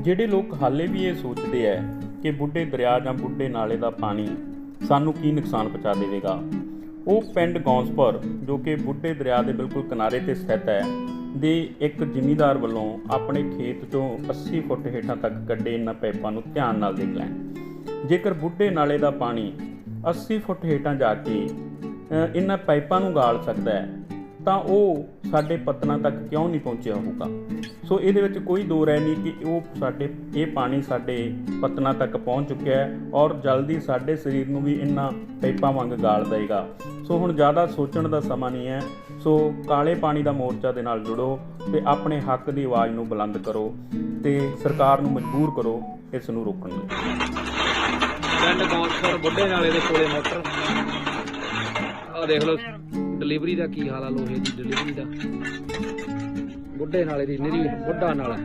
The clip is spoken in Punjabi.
ਜਿਹੜੇ ਲੋਕ ਹਾਲੇ ਵੀ ਇਹ ਸੋਚਦੇ ਐ ਕਿ ਬੁੱਢੇ ਦਰਿਆ ਜਾਂ ਬੁੱਢੇ ਨਾਲੇ ਦਾ ਪਾਣੀ ਸਾਨੂੰ ਕੀ ਨੁਕਸਾਨ ਪਹੁੰਚਾ ਦੇਵੇਗਾ? ਉਹ ਪਿੰਡ ਗੌਂਸਪੁਰ, ਜੋ ਕਿ ਬੁੱਢੇ ਦਰਿਆ ਦੇ ਬਿਲਕੁਲ ਕਿਨਾਰੇ ਤੇ ਸਥਿਤ ਹੈ ਦੇ ਇੱਕ ਜ਼ਿਮੀਂਦਾਰ ਵੱਲੋਂ ਆਪਣੇ ਖੇਤ ਤੋਂ 80 ਫੁੱਟ ਹੇਠਾਂ ਤੱਕ ਕੱਢੇ ਇਹਨਾਂ ਪਾਈਪਾਂ ਨੂੰ ਧਿਆਨ ਨਾਲ ਦੇਖ ਲੈਣ। ਜੇਕਰ ਬੁੱਢੇ ਨਾਲੇ ਦਾ ਪਾਣੀ 80 ਫੁੱਟ ਹੇਠਾਂ ਜਾ ਕੇ ਇਹਨਾਂ ਪਾਈਪਾਂ ਨੂੰ ਗਾਲ ਸਕਦਾ ਹੈ ਤਾਂ ਉਹ ਸਾਡੇ ਪਤਨਾਂ ਤੱਕ ਕਿਉਂ ਨਹੀਂ ਪਹੁੰਚਿਆ ਹੋਊਗਾ? ਸੋ ਇਹਦੇ ਵਿੱਚ ਕੋਈ ਦੋ ਰਾਏ ਨਹੀਂ ਕਿ ਉਹ ਸਾਡੇ, ਇਹ ਪਾਣੀ ਸਾਡੇ ਪਤਨਾਂ ਤੱਕ ਪਹੁੰਚ ਚੁੱਕਿਆ ਹੈ ਔਰ ਜਲਦੀ ਸਾਡੇ ਸਰੀਰ ਨੂੰ ਵੀ ਇਹਨਾਂ ਪਾਈਪਾਂ ਵਾਂਗ ਗਾਲ ਦੇਗਾ ਸੋ ਹੁਣ ਜ਼ਿਆਦਾ ਸੋਚਣ ਦਾ ਸਮਾਂ ਨਹੀਂ ਹੈ। ਸੋ ਕਾਲੇ ਪਾਣੀ ਦਾ ਮੋਰਚਾ ਦੇ ਨਾਲ ਜੁੜੋ ਤੇ ਆਪਣੇ ਹੱਕ ਦੀ ਆਵਾਜ਼ ਨੂੰ ਬੁਲੰਦ ਕਰੋ ਤੇ ਸਰਕਾਰ ਨੂੰ ਮਜਬੂਰ ਕਰੋ, ਇਸ ਨੂੰ ਰੋਕਣ ਲਈ। ਪਿੰਡ ਗੌਂਸਪੁਰ ਬੁੱਢੇ ਨਾਲੇ ਦੇ ਕੋਲੇ ਮੋਟਰ। ਆਹ ਦੇਖ ਲਓ। ਡਿਲੀਵਰੀ ਦਾ ਕੀ ਹਾਲ ਆ ਲੋਹੇ ਦੀ? ਡਿਲੀਵਰੀ ਦਾ। ਬੁੱਢੇ ਨਾਲੇ ਦੀ ਨਿਰੀ ਬੁੱਢਾ ਨਾਲਾ।